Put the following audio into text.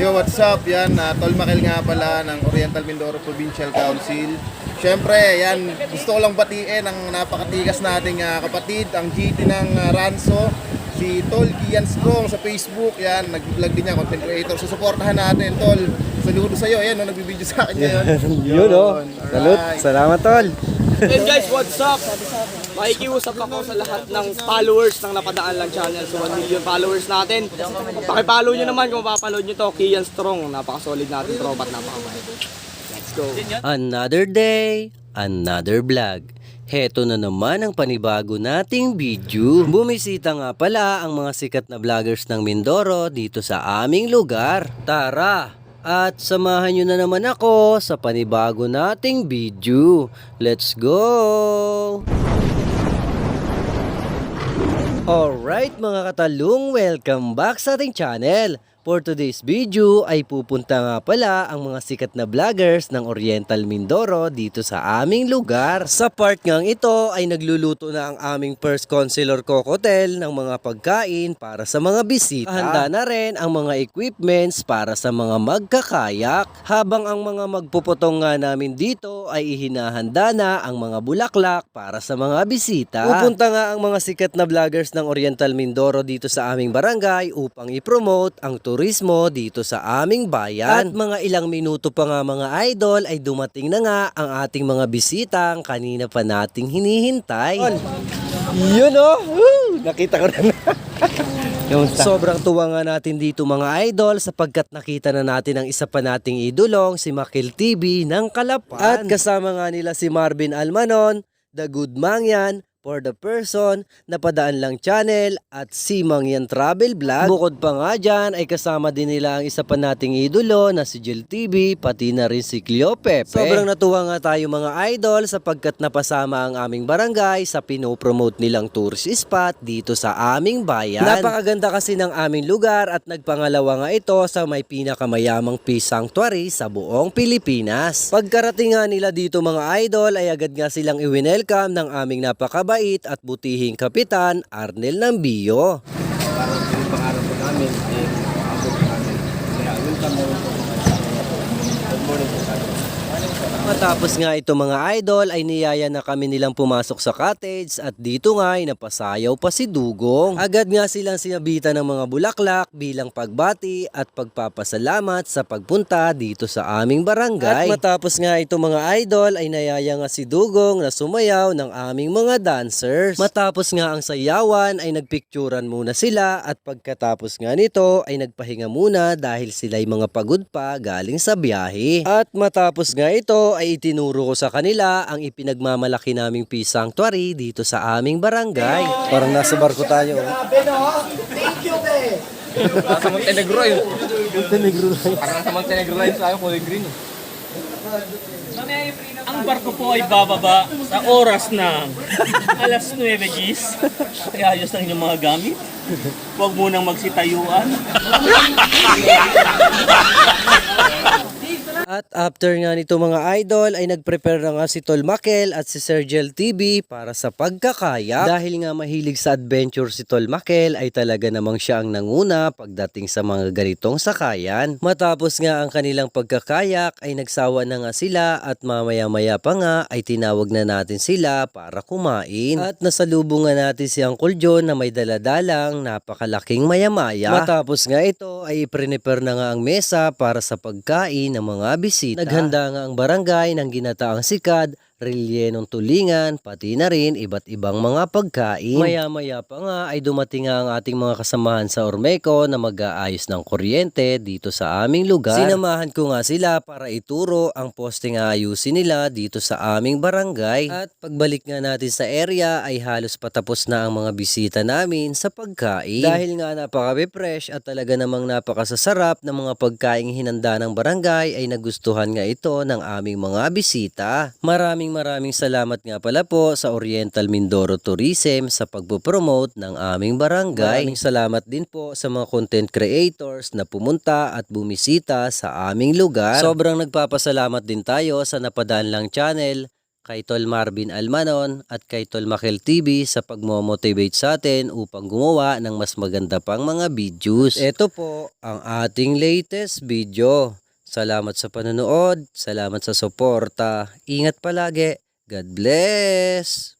Yo, what's up? Yan, uh, Tol Makel nga pala ng Oriental Mindoro Provincial Council. Siyempre, yan, gusto ko lang batiin ang napakatigas nating ah, kapatid, ang GT ng ah, Ranso, si Tol Kian Strong sa Facebook. Yan, nag-vlog din niya, content creator. Susuportahan natin, Tol. Saludo sa'yo. Yan, no, nagbibideo sa akin ngayon. Yun oh. Salut. Salamat tol. And guys, what's up? Makikiusap ako sa lahat ng followers ng Napadaan Lang Channel. So 1 million followers natin. Pakipollow nyo naman kung mapapanood nyo to. Kian Strong. Napaka-solid natin tropa at napakabait. Let's go. Another day, another vlog. Heto na naman ang panibago nating video. Bumisita nga pala ang mga sikat na vloggers ng Mindoro dito sa aming lugar. Tara! At samahan nyo na naman ako sa panibago nating video. Let's go! Alright mga katalong, welcome back sa ating channel. For today's video ay pupunta nga pala ang mga sikat na vloggers ng Oriental Mindoro dito sa aming lugar. Sa part ngang ito ay nagluluto na ang aming first consular cocotel ng mga pagkain para sa mga bisita. Handa na rin ang mga equipments para sa mga magkakayak. Habang ang mga magpuputong nga namin dito ay ihinahanda na ang mga bulaklak para sa mga bisita. Pupunta nga ang mga sikat na vloggers ng Oriental Mindoro dito sa aming barangay upang i-promote ang turismo dito sa aming bayan. At mga ilang minuto pa nga mga idol ay dumating na nga ang ating mga bisitang kanina pa nating hinihintay. Yun oh! Woo! Nakita ko na Sobrang tuwa nga natin dito mga idol sapagkat nakita na natin ang isa pa nating idolong si Makil TV ng Kalapan. At kasama nga nila si Marvin Almanon, The Good Mangyan, For the Person, Napadaan Lang Channel at si Mangyan Travel Vlog. Bukod pa nga dyan ay kasama din nila ang isa pa nating idolo na si Jill TV pati na rin si Cleo Pepe. Sobrang natuwa nga tayo mga idol sapagkat napasama ang aming barangay sa pinopromote nilang tourist spot dito sa aming bayan. Napakaganda kasi ng aming lugar at nagpangalawa nga ito sa may pinakamayamang peace sanctuary sa buong Pilipinas. Pagkarating nga nila dito mga idol ay agad nga silang i-welcome ng aming napakabait at butihing kapitan Arnel Nambio. Parang yung pangarap po namin, eh, abot namin. Kaya, welcome rin po. Good morning po. Matapos nga ito mga idol ay niyaya na kami nilang pumasok sa cottage at dito nga ay napasayaw pa si Dugong. Agad nga silang sinabitan ng mga bulaklak bilang pagbati at pagpapasalamat sa pagpunta dito sa aming barangay. At matapos nga ito mga idol ay niyaya nga si Dugong na sumayaw ng aming mga dancers. Matapos nga ang sayawan ay nagpicturan muna sila at pagkatapos nga nito ay nagpahinga muna dahil sila'y mga pagod pa galing sa biyahe. At matapos nga ito ay itinuro ko sa kanila ang ipinagmamalaki naming peace sanctuary dito sa aming barangay. Parang nasa barko tayo. Sa Montenegro yun. Montenegro Parang sa Montenegro line sa akin, kulay green. Ang barko po ay bababa sa oras ng alas 9 gis. Kaya ayos lang yung mga gamit. Huwag munang magsitayuan. At after nga nito mga idol ay nagprepare na nga si Tol Makel at si Sergel TV para sa pagkakaya. Dahil nga mahilig sa adventure si Tol Makel ay talaga namang siya ang nanguna pagdating sa mga ganitong sakayan. Matapos nga ang kanilang pagkakayak ay nagsawa na nga sila at mamaya-maya pa nga ay tinawag na natin sila para kumain. At nasalubungan natin si Uncle John na may daladalang napakalaking mayamaya. Matapos nga ito ay prepare na nga ang mesa para sa pagkain ng mga bisita. Naghanda nga ang barangay ng ginataang sikad, relyenong tulingan, pati na rin iba't ibang mga pagkain. Maya-maya pa nga ay dumating nga ang ating mga kasamahan sa Ormeco na mag-aayos ng kuryente dito sa aming lugar. Sinamahan ko nga sila para ituro ang posting ayusin nila dito sa aming barangay. At pagbalik nga natin sa area ay halos patapos na ang mga bisita namin sa pagkain. Dahil nga napaka-fresh at talaga namang napakasasarap ng mga pagkain hinanda ng barangay ay nagustuhan nga ito ng aming mga bisita. Maraming Maraming maraming salamat nga pala po sa Oriental Mindoro Tourism sa pagpo-promote ng aming barangay. Maraming salamat din po sa mga content creators na pumunta at bumisita sa aming lugar. Sobrang nagpapasalamat din tayo sa Napadaan Lang Channel kay Tol Marvin Almanon at kay Tol Makel TV sa pagmomotivate sa atin upang gumawa ng mas maganda pang mga videos. Ito po ang ating latest video. Salamat sa panonood. Salamat sa suporta. Ingat palagi. God bless!